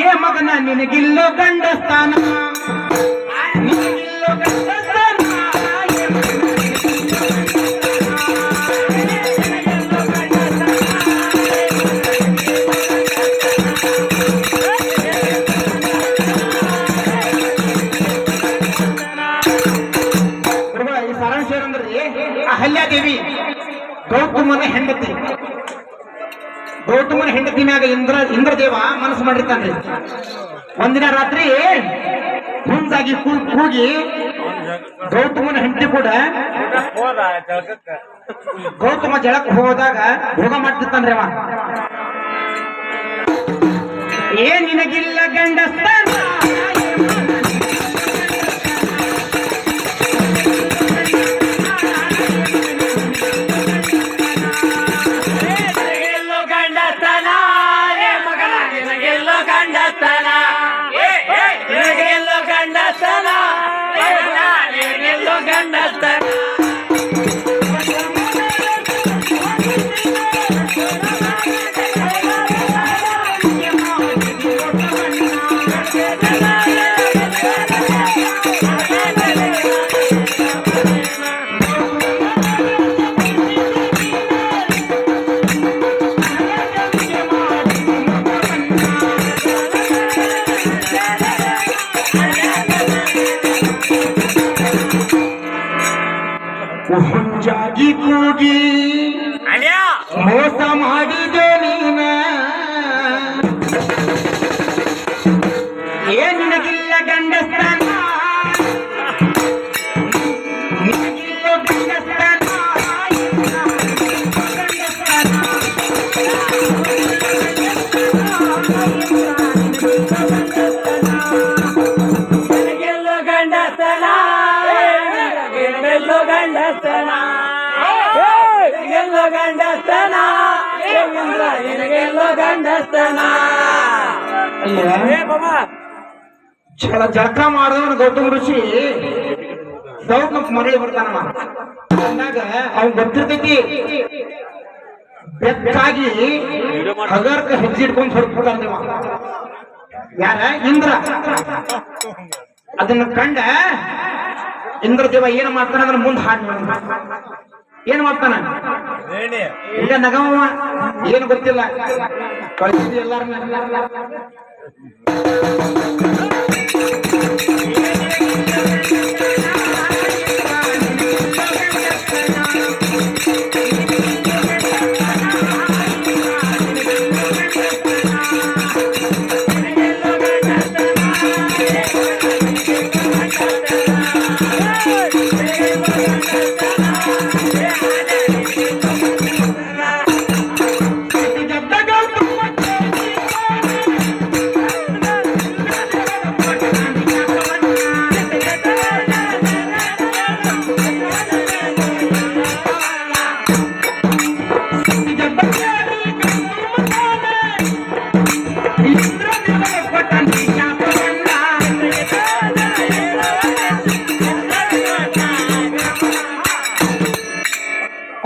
ಏ ಮಗನ ನಿನಗಿಲ್ಲೋ ಗಂಡಸ್ತಾನ ನಿನಗಿಲ್ಲೋ ಗಂಡಸ್ತಾನ ಏ ಮಗನ ಗುರುಗಳ ಈ ಸಾರಾಂಶ ಏನಂದ್ರಿ ಅಹಲ್ಯಾದೇವಿ ಗೌತಮನ ಹೆಂಡತಿ ಗೌತಮನ ಹೆಂಡತಿ ಮ್ಯಾಗ ಇಂದ್ರ, ಇಂದ್ರದೇವ ಮನಸ್ಸು ಮಾಡಿರ್ತಾನ್ರಿ. ಒಂದಿನ ರಾತ್ರಿ ಹುಂದಾಗಿ ಕೂಗಿ ಗೌತಮನ ಹೆಂಡತಿ ಕೂಡ ಗೌತಮ ಜಳಕ್ ಹೋದಾಗ ಭೋಗ ಮಾಡ್ತಿರ್ತಾನ್ರಿ ಅವ. ಏ ನಿನಗಿಲ್ಲ Nasdaq. ಗಂಡಸ್ತನ ಏ, ನಿನಗೆಲ್ಲೋ ಗಂಡಸ್ತನ ಏ, ನಿನಗೆಲ್ಲೋ ಗಂಡಸ್ತನ ನಿನಗೆಲ್ಲೋ ಗಂಡಸ್ತನ ಜಳ ಜಳಕ ಮಾಡಿದವನು ಗೌತಮ ಋಷಿ ದೌಡ್ನಕ್ ಮರಳಿ ಬರ್ತಾನಮ್ಮ ಅಂದಾಗ ಅವ್ನ್ ಗೊತ್ತಿರ್ತೈತಿ ಬೆಕ್ಕಾಗಿ ಹಗರ್ಕ ಹೆಜ್ಜೆ ಇಟ್ಕೊಂಡು ಹೊರಡ್ಬಿಡ್ತಾನೆ ಯಾರ ಇಂದ್ರ ಅದನ್ನ ಕಂಡ ಇಂದ್ರದೇವ ಏನ್ ಮಾಡ್ತಾನ? ಅಂದ್ರೆ ಮುಂದೆ ಹಾಡ್ ಏನ್ ಮಾಡ್ತಾನ? ಈಗ ನಗಮವ ಏನು ಗೊತ್ತಿಲ್ಲ. ಕಳಿಸಿದ ಎಲ್ಲಾರನ್ನ.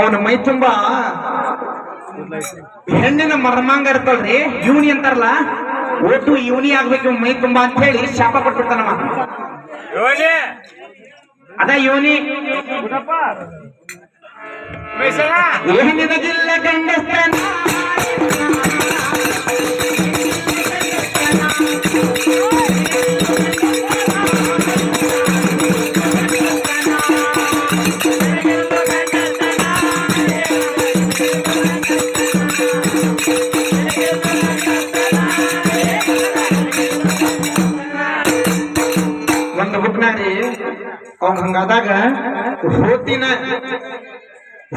ಅವನ ಮೈ ತುಂಬಾ ಹೆಣ್ಣಿನ ಮರ್ಮಾಂಗ ಇರ್ತಲ್ರಿ ಇವನಿ ಅಂತಾರಲ್ಲ ಒಟ್ಟು ಇವನಿ ಆಗ್ಬೇಕು ಮೈ ತುಂಬಾ ಅಂತ ಹೇಳಿ ಶಾಪ ಕೊಟ್ಬಿಡ್ತಾನವ. ಅದ ಇವನಿ ಏನಿದ ಜಿಲ್ಲ ಗಂಡಸ್ತನ ಅವ್ನ್ ಹಂಗಾದಾಗ ಹೋತಿನ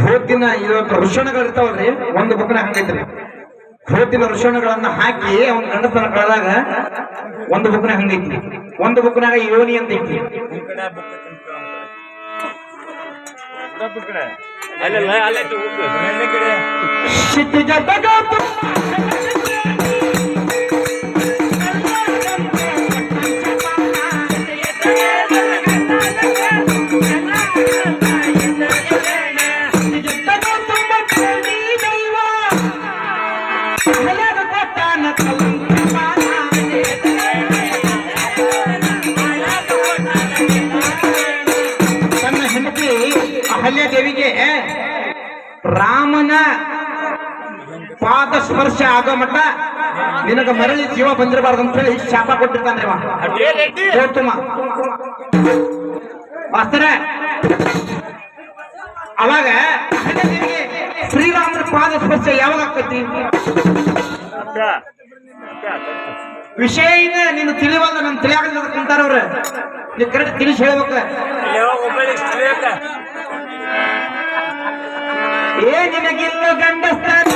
ಹೋತಿನ ಇವತ್ತು ಋಷಣಗಳಿರ್ತಾವ್ರಿ ಒಂದು ಬುಕ್ನ ಹಂಗೈತ್ರಿ ಹೋತಿನ ಋಷಣಗಳನ್ನ ಹಾಕಿ ಅವ್ನ ಗಂಡಸನ ಕಳೆದಾಗ ಒಂದು ಬುಕ್ನ ಹಂಗೈತಿ ಒಂದು ಬುಕ್ನಾಗ ಯೋನಿ ಅಂತ ಐತಿ ಅಲ್ಲ ಅಲ್ಲೇ ರಾಮನ ಪಾದ ಸ್ಪರ್ಶ ಆಗೋ ಮಟ್ಟ ನಿನಗ ಮರಳಿ ಜೀವ ಬಂದಿರಬಾರ್ದು ಅಂತ ಹೇಳಿ ಶಾಪ ಕೊಟ್ಟಿರ್ತಾನ್ರಿ ಗೌತಮ ಮಾಸ್ತರ ಅವಾಗ ಶ್ರೀರಾಮನ ಪಾದ ಸ್ಪರ್ಶ ಯಾವಾಗ ಆಗ್ತೈತಿ? ವಿಷಯ ನೀನು ತಿಳಿವಲ್ಲ ನನ್ ತಿಳಿಯಾಗಲ್ಲ ಕುಂತಾರ ಅವ್ರ ನೀ ಕರೆಕ್ಟ್ ತಿಳಿಸಿ ಹೇಳ್ಬೇಕು. ಏ ನಿನಗೆಲ್ಲ ಗಂಡಸ್ತನ?